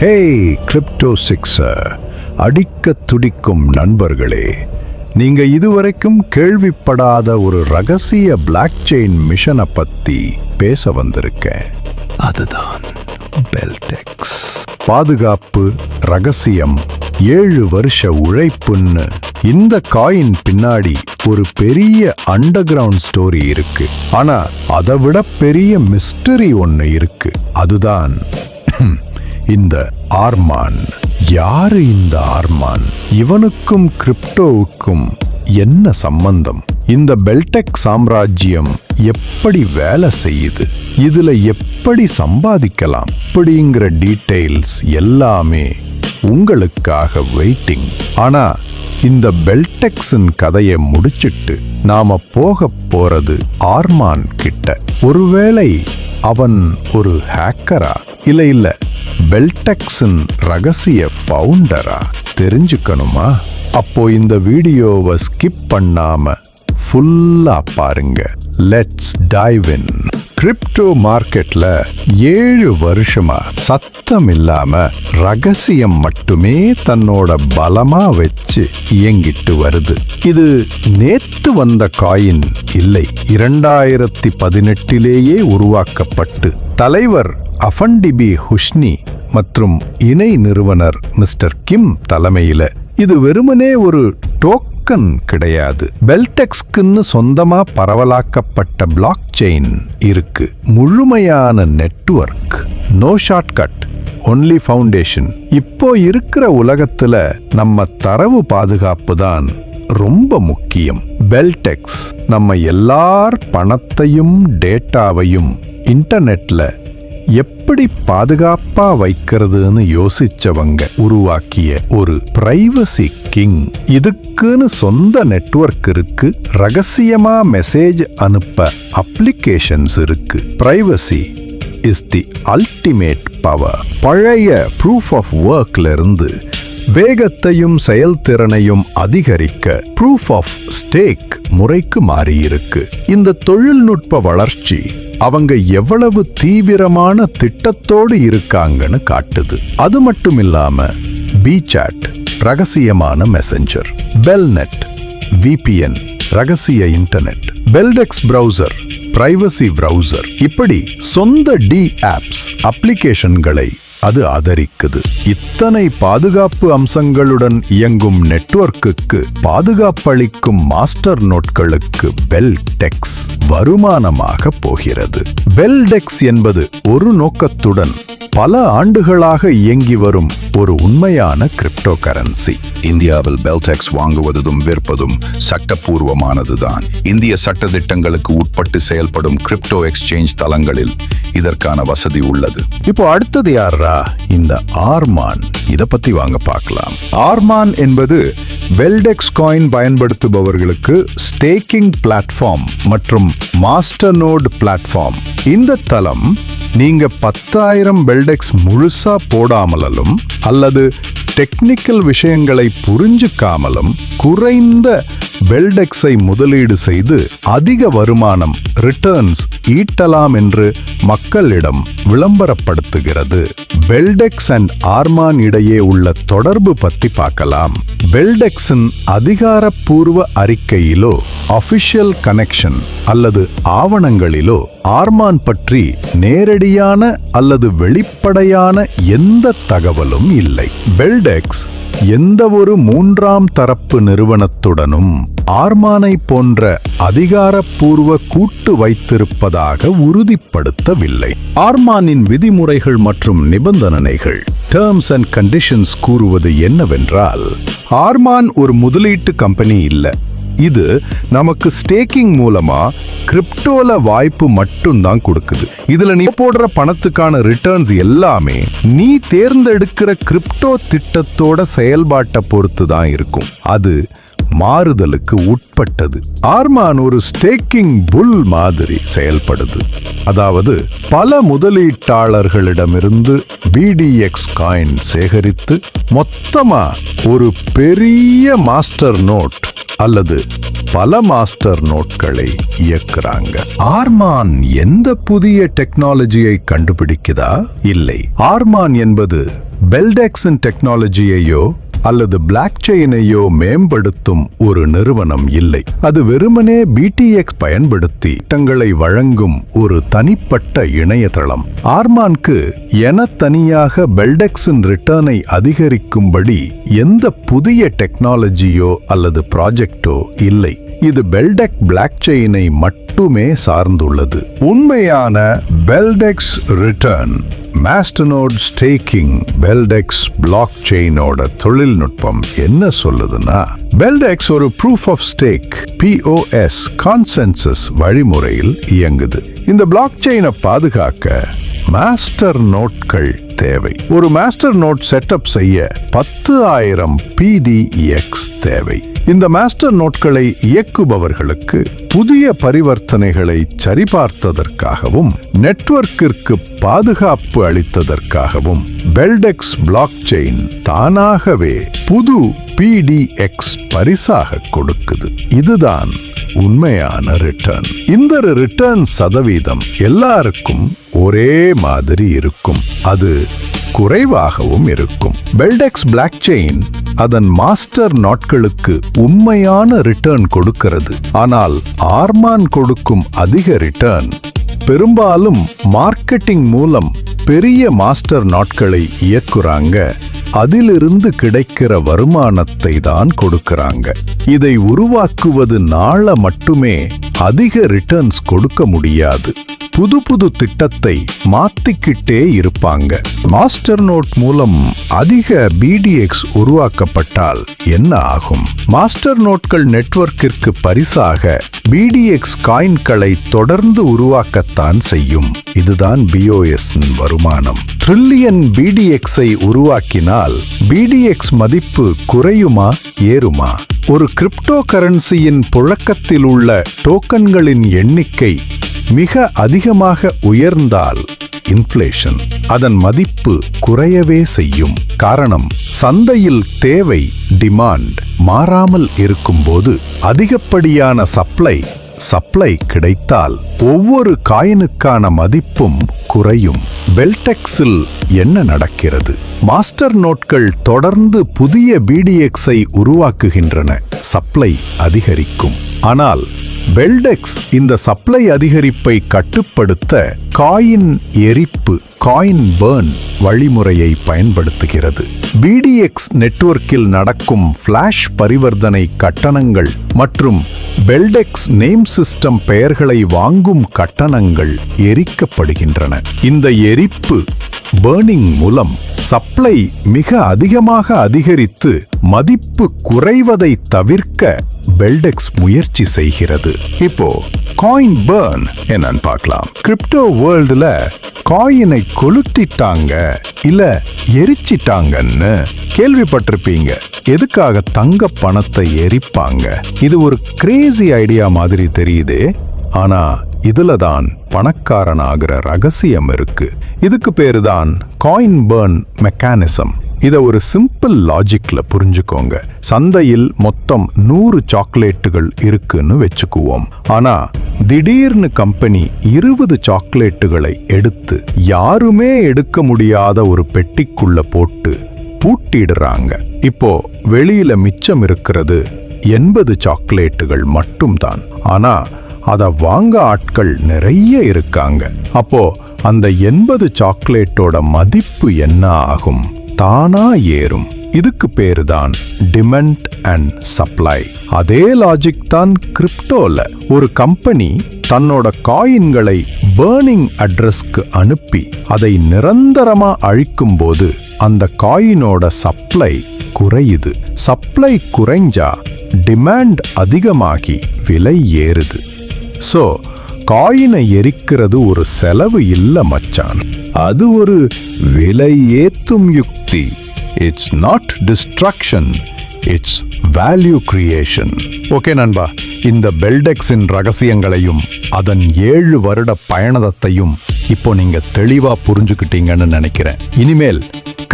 Hey crypto sixer அடிக்க துடிக்கும் நண்பர்களே நீங்க இதுவரைக்கும் கேள்விப்படாத ஒரு ரகசிய பிளாக் செயின் மிஷனை பத்தி பேச வந்திருக்கேன். அதுதான் பெல்டெக்ஸ் பாதுகாப்பு ரகசியம் ஏழு வருஷ உழைப்புன்னு இந்த காயின் பின்னாடி ஒரு பெரிய அண்டர் கிரவுண்ட் ஸ்டோரி இருக்கு. ஆனா அதை விட பெரிய மிஸ்டரி ஒன்று இருக்கு. அதுதான் இந்த ஆர்மான். யாரு இந்த ஆர்மான்? இவனுக்கும் கிரிப்டோவுக்கும் என்ன சம்பந்தம்? இந்த பெல்டெக் சாம்ராஜ்யம் எப்படி வேலை செய்யுது? இதுல எப்படி சம்பாதிக்கலாம்? அப்படிங்கிற டீடைல்ஸ் எல்லாமே உங்களுக்காக வெயிட்டிங். ஆனா இந்த பெல்டெக்ஸின் கதையை முடிச்சிட்டு நாம போக போறது ஆர்மான் கிட்ட. ஒருவேளை அவன் ஒரு ஹேக்கரா? இல்ல இல்லை. பெல்டெக்ஸின் ரகசிய ஃபவுண்டரா தெரிஞ்சுக்கணுமா? அப்போ இந்த வீடியோவை ஸ்கிப் பண்ணாம ஃபுல்லா பாருங்க. லெட்ஸ் டைவ் இன் கிரிப்டோ மார்க்கெட்ல ஏழு வருஷமா சத்தம் இல்லாம ரகசியம் மட்டுமே தன்னோட பலமா வச்சு இயங்கிட்டு வருது. இது நேத்து வந்த காயின் இல்லை இரண்டாயிரத்தி பதினெட்டிலேயே உருவாக்கப்பட்டு தலைவர் அஃபண்டிபி ஹுஷ்னி மற்றும் இணை நிறுவனர் மிஸ்டர் கிம் தலைமையில. இது வெறுமனே ஒரு டோக்கன் கிடையாது. பெல்டெக்ஸ்க்குன்னு சொந்தமா பரவலாக்கப்பட்ட பிளாக் செயின் இருக்கு. முழுமையான network no shortcut only foundation இப்போ இருக்கிற உலகத்துல நம்ம தரவு பாதுகாப்பு தான் ரொம்ப முக்கியம். பெல்டெக்ஸ் நம்ம எல்லார் பணத்தையும் டேட்டாவையும் இன்டர்நெட்ல எப்படி பாதுகாப்பா வைக்கிறதுன்னு யோசிச்சவங்க உருவாக்கிய ஒரு பிரைவசி கிங் இதுக்குன்னு சொந்த நெட்வொர்க் இருக்கு ரகசியமா மெசேஜ் அனுப்ப அப்ளிகேஷன்ஸ் இருக்கு. Privacy is the ultimate power பழைய ப்ரூஃப் ஆஃப் ஒர்க்ல இருந்து வேகத்தையும் செயல்திறனையும் அதிகரிக்க ப்ரூஃப் ஆஃப் ஸ்டேக் முறைக்கு மாறியிருக்கு. இந்த தொழில்நுட்ப வளர்ச்சி அவங்க எவ்வளவு தீவிரமான திட்டத்தோடு இருக்காங்கன்னு காட்டுது. அது மட்டும் இல்லாம பிசாட் ரகசியமான மெசஞ்சர் பெல்நெட் விபிஎன் ரகசிய internet Beldex browser privacy browser இப்படி சொந்த டி ஆப்ஸ் அப்ளிகேஷன்களை அது ஆதரிக்குது. இத்தனை பாதுகாப்பு அம்சங்களுடன் இயங்கும் நெட்வொர்க்குக்கு பாதுகாப்பளிக்கும் மாஸ்டர் நோட்களுக்கு பெல் டெக்ஸ் வருமானமாக போகிறது. பெல் டெக்ஸ் என்பது ஒரு நோக்கத்துடன் பல ஆண்டுகளாக இயங்கி வரும் ஒரு உண்மையான கிரிப்டோ கரன்சி இந்தியாவில் பெல்டெக்ஸ் வாங்குவதும் விற்பதும் சட்டப்பூர்வமானதுதான். இந்திய சட்ட திட்டங்களுக்கு உட்பட்டு செயல்படும் கிரிப்டோ எக்ஸ்சேஞ்ச் தளங்களில் இதற்கான வசதி உள்ளது. இப்போ அடுத்தது யாரா இந்த ஆர்மான் இதை பத்தி வாங்க பார்க்கலாம். ஆர்மான் என்பது வெல்டெக்ஸ் காயின் பயன்படுத்துபவர்களுக்கு ஸ்டேக்கிங் பிளாட்ஃபார்ம் மற்றும் மாஸ்டர் நோட் பிளாட்ஃபார்ம் இந்த தளம் நீங்க பத்தாயிரம் பெல்டெக்ஸ் முழுசா போடாமலும் அல்லது டெக்னிக்கல் விஷயங்களை புரிஞ்சுக்காமலும் குறைந்த பெல்டெக்ஸை முதலீடு செய்து அதிக வருமானம் ரிட்டர்ன்ஸ் ஈட்டலாம் என்று மக்களிடம் விளம்பரப்படுத்துகிறது. பெல்டெக்ஸ் அண்ட் ஆர்மான் இடையே உள்ள தொடர்பு பற்றி பார்க்கலாம். பெல்டெக்ஸின் அதிகாரப்பூர்வ அறிக்கையிலோ அபிஷியல் கனெக்ஷன் அல்லது ஆவணங்களிலோ ஆர்மான் பற்றி நேரடியான அல்லது வெளிப்படையான எந்த தகவலும் இல்லை. பெல்டெக்ஸ் எந்த ஒரு மூன்றாம் தரப்பு நிறுவனத்துடனும் ஆர்மானை போன்ற அதிகாரப்பூர்வ கூட்டு வைத்திருப்பதாக உறுதிப்படுத்தவில்லை. ஆர்மானின் விதிமுறைகள் மற்றும் நிபந்தனைகள் டேர்ம்ஸ் அண்ட் கண்டிஷன்ஸ் கூறுவது என்னவென்றால் ஆர்மான் ஒரு முதலீட்டு கம்பெனி இல்லை. இது நமக்கு ஸ்டேக்கிங் மூலமா கிரிப்டோல வாய்ப்பு மட்டும்தான் கொடுக்குது. இதுல நீ போடுற பணத்துக்கான ரிட்டர்ன்ஸ் எல்லாமே நீ தேர்ந்தெடுக்கிற கிரிப்டோ திட்டத்தோட செயல்பாட்டை பொறுத்து தான் இருக்கும். அது மாறுதலுக்கு உட்பட்டது. ஆர்மான் ஒரு ஸ்டேக்கிங் புல் மாதிரி செயல்படுது. அதாவது பல முதலீட்டாளர்களிடமிருந்து பிடிஎக்ஸ் காயின் சேகரித்து மொத்தமா ஒரு பெரிய மாஸ்டர் நோட் அல்லது பல மாஸ்டர் நோட்களை இயக்குறாங்க. ஆர்மான் எந்த புதிய டெக்னாலஜியை கண்டுபிடிக்குதா? இல்லை. ஆர்மான் என்பது பெல்டெக்ஸின் டெக்னாலஜியையோ அல்லது பிளாக் செயினையோ மேம்படுத்தும் ஒரு நிறுவனம் இல்லை. அது வெறுமனே பிடிஎக்ஸ் பயன்படுத்தி திட்டங்களை வழங்கும் ஒரு தனிப்பட்ட இணையதளம். ஆர்மான்க்கு என தனியாக பெல்டெக்ஸின் ரிட்டர்னை அதிகரிக்கும்படி எந்த புதிய டெக்னாலஜியோ அல்லது ப்ராஜெக்டோ இல்லை. இது பெல்டெக் பிளாக் செயினை மட்டும் சார்ந்துள்ளது. உண்மையான Beldex return மாஸ்டர்னோட் staking Beldex block செயினோட தொழில்நுட்பம் என்ன சொல்லுதுன்னா பெல்டெக்ஸ் ஒரு proof of stake POS consensus வழிமுறையில் இயங்குது. இந்த பிளாக் செயினை பாதுகாக்க மாஸ்டர் நோட்கள் தேவை. ஒரு மாஸ்டர் நோட் செட்டப் செய்ய பத்து ஆயிரம் பிடிஎக்ஸ் தேவை. இந்த மாஸ்டர் நோட்களை இயக்குபவர்களுக்கு புதிய பரிவர்த்தனைகளை சரிபார்த்ததற்காகவும் நெட்வொர்க்கிற்கு பாதுகாப்பு அளித்ததற்காகவும் பெல்டெக்ஸ் பிளாக் செயின் தானாகவே புது பிடிஎக்ஸ் பரிசாக கொடுக்குது. இதுதான் உண்மையான ரிட்டர்ன் இந்த ரிட்டர்ன் சதவீதம் எல்லாருக்கும் ஒரே மாதிரி இருக்கும். அது குறைவாகவும் இருக்கும். பெல்டெக்ஸ் பிளாக் செயின் அதன் மாஸ்டர் நாட்களுக்கு உண்மையான ரிட்டர்ன் கொடுக்கிறது. ஆனால் ஆர்மான் கொடுக்கும் அதிக ரிட்டர்ன் பெரும்பாலும் மார்க்கெட்டிங் மூலம் பெரிய மாஸ்டர் நாட்களை இயக்குறாங்க. அதிலிருந்து கிடைக்கிற வருமானத்தை தான் கொடுக்கறாங்க. இதை உருவாக்குவது நாள மட்டுமே அதிக ரிட்டர்ன்ஸ் கொடுக்க முடியாது. புது புது திட்டத்தை மாத்திக்கிட்டே இருப்பாங்க. மாஸ்டர் நோட் மூலம் அதிக பிடிஎக்ஸ் உருவாக்கப்பட்டால் என்ன ஆகும்? மாஸ்டர் நோட்கள் நெட்வொர்க்கிற்கு பரிசாக பிடிஎக்ஸ் காயின்களை தொடர்ந்து உருவாக்கத்தான் செய்யும். இதுதான் பிஓஎஸ் வருமானம். ட்ரில்லியன் பிடிஎக்ஸை உருவாக்கினால் பிடிஎக்ஸ் மதிப்பு குறையுமா? ஏறுமா? ஒரு கிரிப்டோ கரன்சியின் புழக்கத்தில் உள்ள டோக்கன்களின் எண்ணிக்கை மிக அதிகமாக உயர்ந்தால் இன்ஃப்ளேஷன் அதன் மதிப்பு குறையவே செய்யும். காரணம் சந்தையில் தேவை டிமாண்ட் மாறாமல் இருக்கும்போது அதிகப்படியான சப்ளை சப்ளை கிடைத்தால் ஒவ்வொரு காயினுக்கான மதிப்பும் குறையும். பெல்டெக்ஸில் என்ன நடக்கிறது? மாஸ்டர் நோட்கள் தொடர்ந்து புதிய பிடிஎக்ஸை உருவாக்குகின்றன. சப்ளை அதிகரிக்கும். ஆனால் பெல்டெக்ஸ் இந்த சப்ளை அதிகரிப்பை கட்டுப்படுத்த காயின் எரிப்பு காயின் பேர்ன் வழிமுறையை பயன்படுத்துகிறது. பிடிஎக்ஸ் நெட்வொர்க்கில் நடக்கும் ஃபிளாஷ் பரிவர்த்தனை கட்டணங்கள் மற்றும் பெல்டெக்ஸ் நேம் சிஸ்டம் பெயர்களை வாங்கும் கட்டணங்கள் எரிக்கப்படுகின்றன. இந்த எரிப்பு பேர்னிங் மூலம் சப்ளை மிக அதிகமாக அதிகரித்து மதிப்பு குறைவதை தவிர்க்க பெல்டெக்ஸ் முயற்சி செய்கிறது. இப்போ காயின் பேர்ன் என்னன்னு பார்க்கலாம். கிரிப்டோ வேர்ல்டுல காயினை கொளுத்திட்டாங்க இல்ல எரிச்சிட்டாங்கன்னு கேள்விப்பட்டிருப்பீங்க. எதுக்காக தங்க பணத்தை எரிப்பாங்க? இது ஒரு கிரேசி ஐடியா மாதிரி தெரியுது. ஆனா இதுல தான் பணக்காரனாகிற ரகசியம் இருக்கு. இதுக்கு பேரு தான் காயின் பேர்ன் மெக்கானிசம் இதை ஒரு சிம்பிள் லாஜிக்ல புரிஞ்சுக்கோங்க. சந்தையில் மொத்தம் நூறு சாக்லேட்டுகள் இருக்குன்னு வச்சுக்குவோம். ஆனா திடீர்னு கம்பெனி இருபது சாக்லேட்டுகளை எடுத்து யாருமே எடுக்க முடியாத ஒரு பெட்டிக்குள்ள போட்டு பூட்டிடுறாங்க. இப்போ வெளியில மிச்சம் இருக்கிறது எண்பது சாக்லேட்டுகள் மட்டும்தான். ஆனா அதை வாங்க ஆட்கள் நிறைய இருக்காங்க. அப்போ அந்த எண்பது சாக்லேட்டோட மதிப்பு என்ன ஆகும்? தானா ஏறும். இதுக்கு பேரு தான் டிமெண்ட் அண்ட் சப்ளை. அதே லாஜிக் தான் கிரிப்டோல ஒரு கம்பெனி தன்னோட காயின்களை பேர்னிங் அட்ரஸ்க்கு அனுப்பி அதை நிரந்தரமா அழிக்கும்போது அந்த காயினோட சப்ளை குறையுது. சப்ளை குறைஞ்சா டிமாண்ட் அதிகமாகி விலை ஏறுது. சோ காயினை எரிக்கிறது ஒரு செலவு இல்ல மச்சான். அது ஒரு விலை ஏத்தும் யுக்தி. It's not distraction it's value creation okay நண்பா இந்த பெல்டெக்ஸின் ரகசியங்களையும் அதன் ஏழு வருட பயணத்தையும் இப்போ நீங்க தெளிவா புரிஞ்சுக்கிட்டீங்கன்னு நினைக்கிறேன். இனிமேல்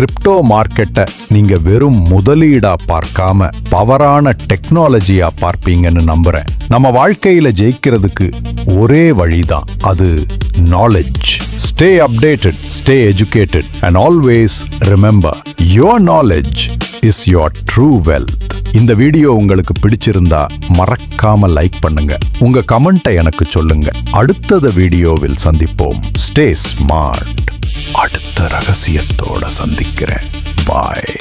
கிரிப்டோ மார்க்கெட்டை நீங்க வெறும் முதலீடா பார்க்காம பவரான டெக்னாலஜியா பார்ப்பீங்கன்னு நம்புறேன். நம்ம வாழ்க்கையில ஜெயிக்கிறதுக்கு ஒரே வழிதான் அது knowledge stay updated stay educated and always remember your knowledge is your true wealth இந்த வீடியோ உங்களுக்கு பிடிச்சிருந்தா மறக்காம லைக் பண்ணுங்க. உங்க கமெண்ட்டை எனக்கு சொல்லுங்க. அடுத்தத வீடியோவில் சந்திப்போம். ஸ்டே ஸ்மார்ட் அடுத்த ரகசியத்தோட சந்திக்கிறேன். பாய்